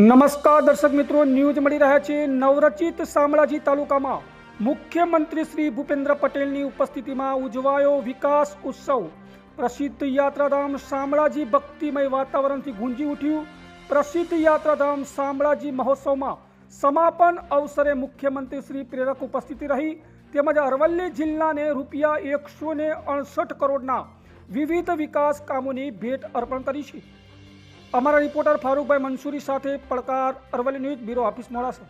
નમસ્કાર દર્શક મિત્રો, ન્યૂઝ મળી રહ્યા છે નવરચિત શામળાજી તાલુકામાં. મુખ્યમંત્રી શ્રી ભૂપેન્દ્ર પટેલની ઉપસ્થિતિમાં ઉજવાયો વિકાસ ઉત્સવ. પ્રસિદ્ધ યાત્રાધામ શામળાજી ભક્તિમય વાતાવરણથી ગુંજી ઉઠ્યું. પ્રસિદ્ધ યાત્રાધામ શામળાજી મહોત્સવમાં સમાપન અવસરે મુખ્યમંત્રી શ્રી પ્રેરક ઉપસ્થિતિ રહી. તેમજ અરવલ્લી જિલ્લાને રૂપિયા એકસો અડસઠ કરોડના વિવિધ વિકાસ કામોની ભેટ અર્પણ કરી છે. અમારા રિપોર્ટર ફારૂકભાઈ મંસૂરી સાથે પડકાર Aravalli news bureau office Modasa.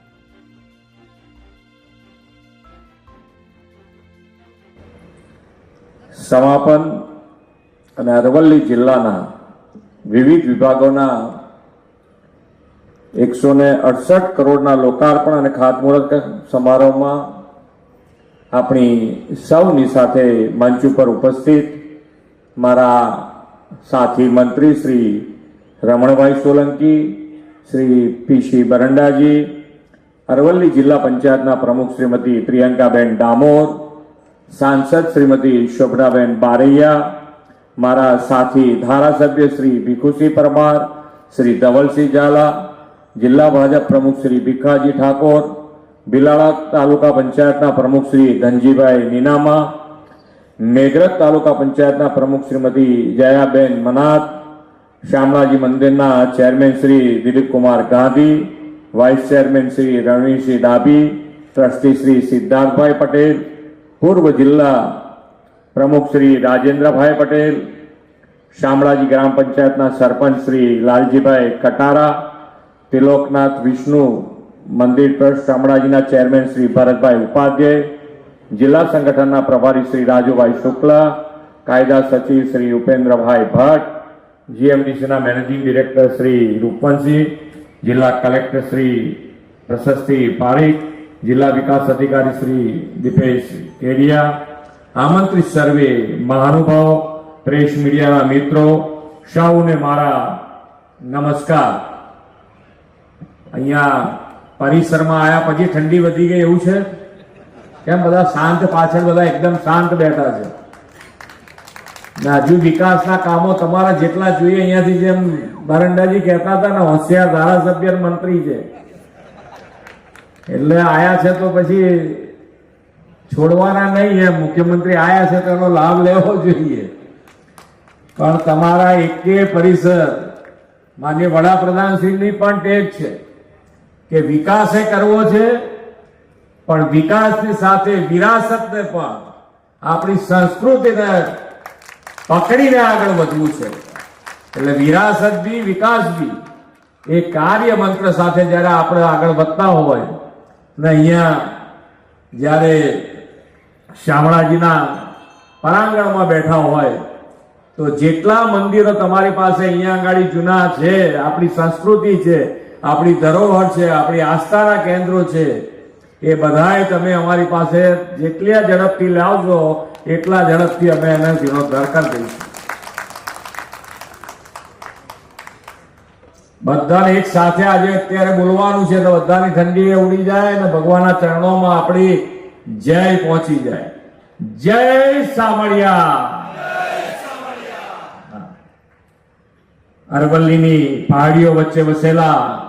સમાપન અને અરવલ્લી જિલ્લાના વિવિધ વિભાગોના એકસો ને અડસઠ કરોડના લોકાર્પણ અને ખાતમુહૂર્ત સમારોહમાં આપણી સૌની સાથે મંચ ઉપર ઉપસ્થિત મારા સાથી મંત્રી શ્રી રમણભાઈ સોલંકી શ્રી પીસી બરંડાજી અરવલ્લી જિલ્લા પંચાયતના પ્રમુખ શ્રીમતી પ્રિયંકાબેન ડામોર સાંસદ શ્રીમતી શોભનાબેન બારૈયા મારા સાથી ધારાસભ્ય શ્રી ભીખુસિંહ પરમાર શ્રી ધવલસિંહ ઝાલા જિલ્લા ભાજપ પ્રમુખ શ્રી ભીખાજી ઠાકોર બિલાળા તાલુકા પંચાયતના પ્રમુખ શ્રી ધનજીભાઈ નીનામા મેઘરજ તાલુકા પંચાયતના પ્રમુખ શ્રીમતી જયાબેન મનાત શામળાજી મંદિરના chairman Shri Dilipkumar Gandhi, vice chairman Shri Ranveersinh Dabhi, trustee Shri Siddharthbhai Patel, પૂર્વ જિલ્લા પ્રમુખ શ્રી રાજેન્દ્રભાઈ પટેલ, શામળાજી ગ્રામ પંચાયતના સરપંચ શ્રી લાલજીભાઈ કટારા તિલોકનાથ વિષ્ણુ મંદિર ટ્રસ્ટ શામળાજીના ચેરમેન શ્રી ભરતભાઈ ઉપાધ્યાય, જિલ્લા સંગઠનના પ્રભારી શ્રી રાજુભાઈ શુક્લા, કાયદા સચિવ શ્રી ઉપેન્દ્રભાઈ ભટ્ટ જીએમડીસીના મેનેજિંગ ડિરેક્ટર શ્રી રૂપવંશી જિલ્લા કલેક્ટર શ્રી પ્રશસ્તિ પારીખ, જિલ્લા વિકાસ અધિકારી શ્રી દીપેશ કેડિયા, આમંત્રિત સર્વે મહાનુભાવ, પ્રેસ મીડિયાના મિત્રો, સૌને મારા નમસ્કાર. અહીંયા પરિસરમાં આવ્યા પછી ઠંડી વધી ગઈ એવું છે? કેમ બધા શાંત પાછળ બધા એકદમ શાંત બેઠા છે? હજુ વિકાસના કામો તમારા જેટલા જોઈએ અહીંયાથી જેમ બરંડાજી કહેતા હતા ને, હોશિયાર ધારાસભ્ય મંત્રી છે. એટલે આયા છે તો પછી છોડવાના નહીં એમ. મુખ્યમંત્રી આયા છે તો એનો લાભ લેવો જોઈએ. પણ તમારા એકે પરિસર, માન્ય વડાપ્રધાનશ્રીની પણ ટેક છે કે વિકાસે કરવો છે, પણ વિકાસની સાથે વિરાસતને પણ આપણી સંસ્કૃતિને પકડીને આગળ વધવું છે. એટલે વિરાસત બી વિકાસ બી એ કાર્ય મંત્ર સાથે જ્યારે આપણે આગળ વધતા હોય ને અહીંયા જ્યારે શામળાજીના પરાંગણમાં બેઠા હોય, તો જેટલા મંદિરો તમારી પાસે અહીંયા આગળ જૂના છે, આપણી સંસ્કૃતિ છે, આપણી ધરોહર છે, આપણી આસ્થાના કેન્દ્રો છે, એ બધાય તમે અમારી પાસે જેટલી ઝડપથી લાવશો એટલા ઝડપથી અમે એને જીર્ણોદ્ધાર કરી દઈશું બધાને એક સાથે આજે અત્યારે બોલવાનું છે તો બધાની ઠંડી ઉડી જાય અને ભગવાનના ચરણોમાં આપણી જય પહોંચી જાય. જય સામળિયા. અરવલ્લીની પહાડીઓ વચ્ચે વસેલા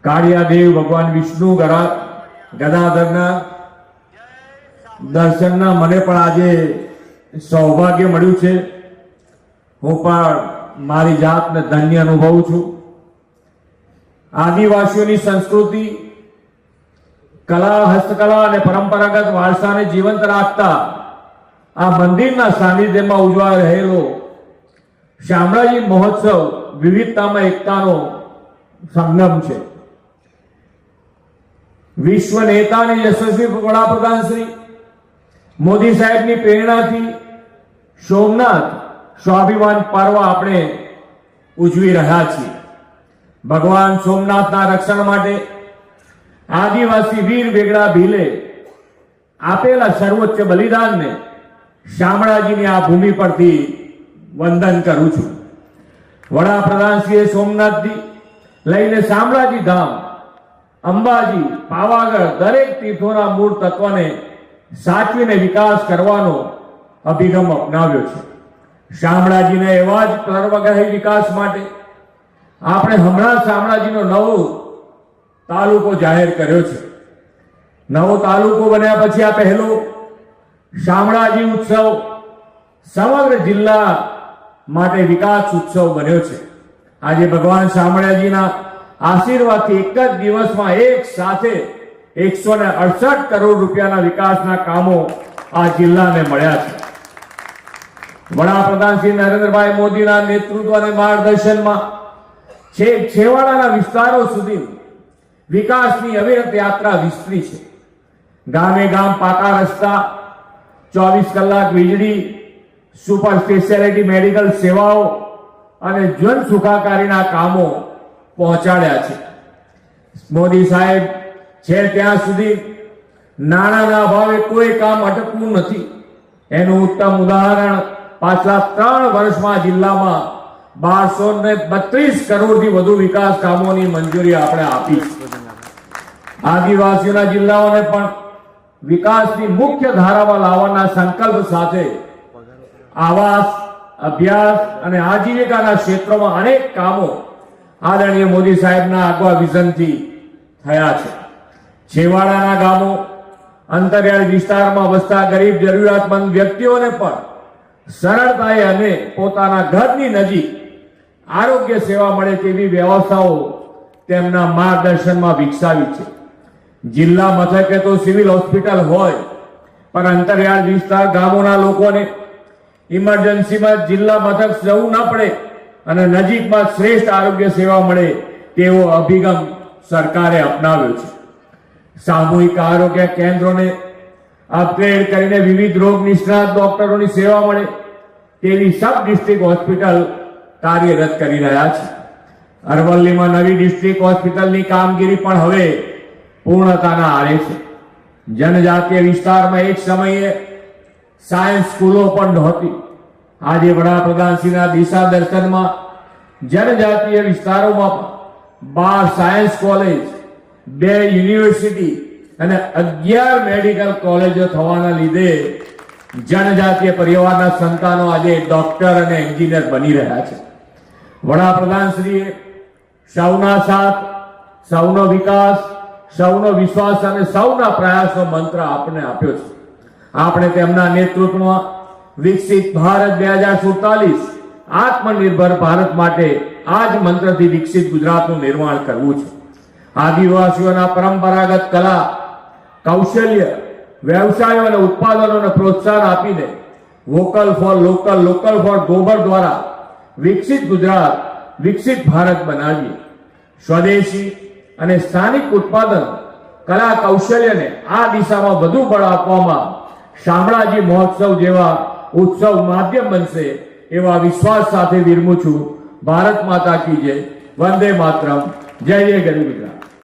કાળિયાદેવ ભગવાન વિષ્ણુ ગરા ગદાધરના દર્શનના મને પણ આજે સૌભાગ્ય મળ્યું છે. હું પણ મારી જાતને ધન્ય અનુભવું છું. આદિવાસીઓની સંસ્કૃતિ, કલા, હસ્તકલા અને પરંપરાગત વારસાને જીવંત રાખતા આ મંદિરના સાનિધ્યમાં ઉજવાઈ રહેલો શામળાજી મહોત્સવ વિવિધતામાં એકતાનો સંગમ છે. વિશ્વ નેતા અને યશસ્વી વડાપ્રધાન શ્રી મોદી સાહેબની પ્રેરણાથી સોમનાથ સ્વાભિમાન પર્વ આપણે ઉજવી રહ્યા છીએ. ભગવાન સોમનાથના રક્ષણ માટે આદિવાસી વીર વેગડા ભીલે આપેલા સર્વોચ્ચ બલિદાનને શામળાજીની આ ભૂમિ પરથી વંદન કરું છું. વડાપ્રધાનશ્રીએ સોમનાથથી લઈને શામળાજી ધામ, અંબાજી, પાવાગઢ, દરેક તીર્થોના મૂળ તત્વને સાચવીને વિકાસ કરવાનો અભિગમ અપનાવ્યો છે. શામળાજીને એવા જ સર્વગ્રાહી વિકાસ માટે આપણે હમણાં શામળાજીનો નવો તાલુકો જાહેર કર્યો છે. નવો તાલુકો બન્યા પછી આ પહેલો શામળાજી ઉત્સવ સમગ્ર જિલ્લા માટે વિકાસ ઉત્સવ બન્યો છે. આજે ભગવાન શામળાજીના આશીર્વાદથી એક જ દિવસમાં એક સાથે એકસો ને અડસઠ કરોડ રૂપિયાના વિકાસના કામો આ જિલ્લાને મળ્યા છે. વડાપ્રધાન શ્રી નરેન્દ્રભાઈ મોદીના નેતૃત્વ અને માર્ગદર્શનમાં છેક છેવાડાના વિસ્તારો સુધી વિકાસની અવિરત યાત્રા વિસ્તરી છે. ગામે ગામ પાકા રસ્તા, ચોવીસ કલાક વીજળી, સુપર સ્પેશિયાલિટી મેડિકલ સેવાઓ અને જન સુખાકારીના કામો પહોંચાડ્યા છે. મોદી સાહેબ છે ત્યાં સુધી નાણાંના અભાવે કોઈ કામ અટકવું નથી. એનું ઉત્તમ ઉદાહરણ પાછલા ત્રણ વર્ષમાં જિલ્લામાં બારસો ને બત્રીસ કરોડથી વધુ વિકાસ કામોની મંજૂરી આપણે આપી આદિવાસીઓના જિલ્લાઓને પણ વિકાસની મુખ્ય ધારામાં લાવવાના સંકલ્પ સાથે આવાસ, અભ્યાસ અને આજીવિકાના ક્ષેત્રોમાં અનેક કામો આદરણીય મોદી સાહેબના આગવા વિઝનથી થયા છે. છેવાડાના ગામો, અંતરિયાળ વિસ્તારમાં વસતા ગરીબ જરૂરિયાતમંદ વ્યક્તિઓને પણ સરળતાએ અને પોતાના ઘરની નજીક આરોગ્ય સેવા મળે તેવી વ્યવસ્થાઓ તેમના માર્ગદર્શનમાં વિકસાવી છે. જિલ્લા મથકે તો સિવિલ હોસ્પિટલ હોય, પણ અંતરિયાળ વિસ્તાર ગામોના લોકોને ઇમરજન્સીમાં જિલ્લા મથક જવું ન પડે અને નજીકમાં શ્રેષ્ઠ આરોગ્ય સેવા મળે તેવો અભિગમ સરકારે અપનાવ્યો છે. સામૂહિક આરોગ્ય કેન્દ્રોને અપગ્રેડ કરીને વિવિધ રોગ નિષ્ણાત ડોક્ટરોની સેવા મળે તેવી સબ ડિસ્ટ્રિક્ટ હોસ્પિટલ કાર્યરત કરી રહ્યા છે. અરવલ્લીમાં નવી ડિસ્ટ્રિક્ટ હોસ્પિટલની કામગીરી પણ હવે પૂર્ણતાના આરે છે. જનજાતીય વિસ્તારમાં એક સમયે સાયન્સ સ્કૂલો પણ નહોતી. આજે વડાપ્રધાનશ્રીના દિશા દર્શનમાં જનજાતીય વિસ્તારોમાં બાર સાયન્સ કોલેજ બે યુનિવર્સિટી અને અગિયાર મેડિકલ કોલેજો થવાના લીધે જનજાતીય પરિવારના સંતાનો આજે ડોક્ટર અને એન્જિનિયર બની રહ્યા છે. વડાપ્રધાનશ્રીએ સૌના સાથ, સૌનો વિકાસ, સૌનો વિશ્વાસ અને સૌના પ્રયાસનો મંત્ર આપણે આપ્યો છે. આપણે તેમના નેતૃત્વમાં વિકસિત ભારત બે હજાર સુડતાલીસ, આત્મનિર્ભર ભારત માટે આ જ મંત્રથી વિકસિત ગુજરાતનું નિર્માણ કરવું છે. આદિવાસીઓના પરંપરાગત કલા, કૌશલ્ય, વ્યવસાયો અને ઉત્પાદનોને પ્રોત્સાહન આપીને vocal for local local for ગોબર દ્વારા વિકસિત ગુજરાત, વિકસિત ભારત બનાવીએ. સ્વદેશી અને સ્થાનિક ઉત્પાદન, કલા કૌશલ્યને આ દિશામાં વધુ બળ આપવામાં શામળાજી મહોત્સવ જેવા ઉત્સવ માધ્યમ બનશે એવા વિશ્વાસ સાથે વિરમું છું. ભારત માતા કી જય. વંદે માતરમ. જય જય ગરીબ ગુજરાત.